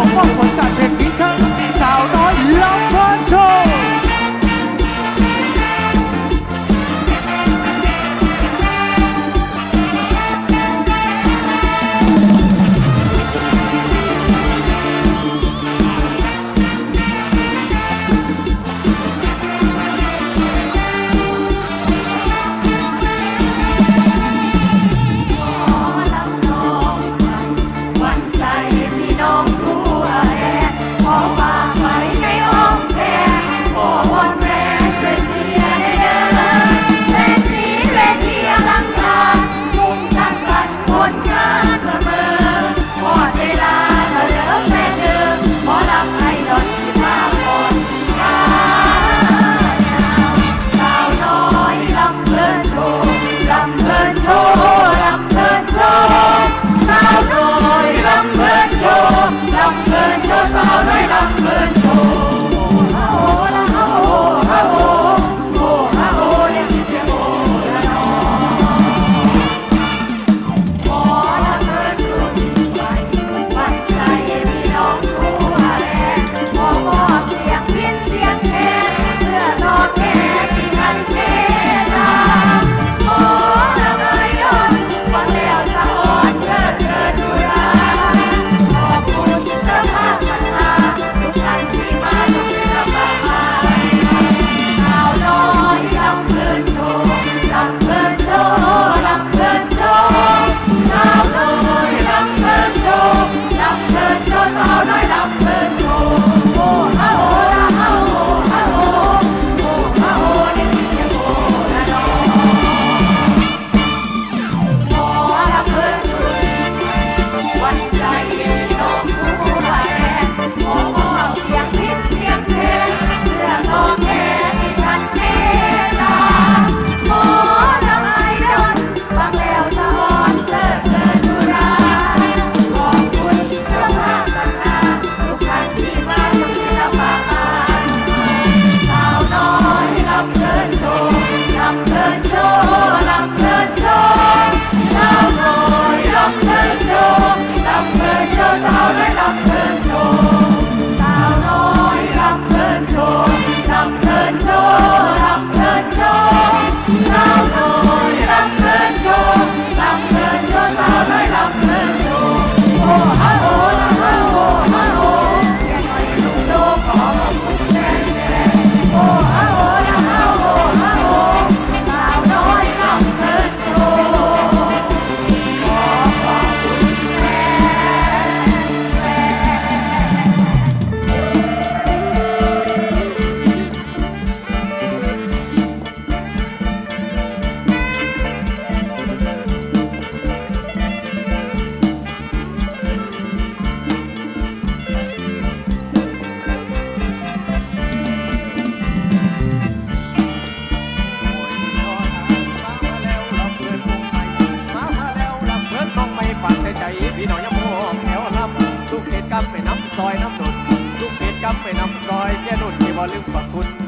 有放狂感。 พี่น้องยามโมงแถวลำลูกเพชรกำไปน้ำซอยน้ำหนุนลูกเพชรกำไปน้ำซอยเสียหนุนที่บ่ลืมขอบคุณ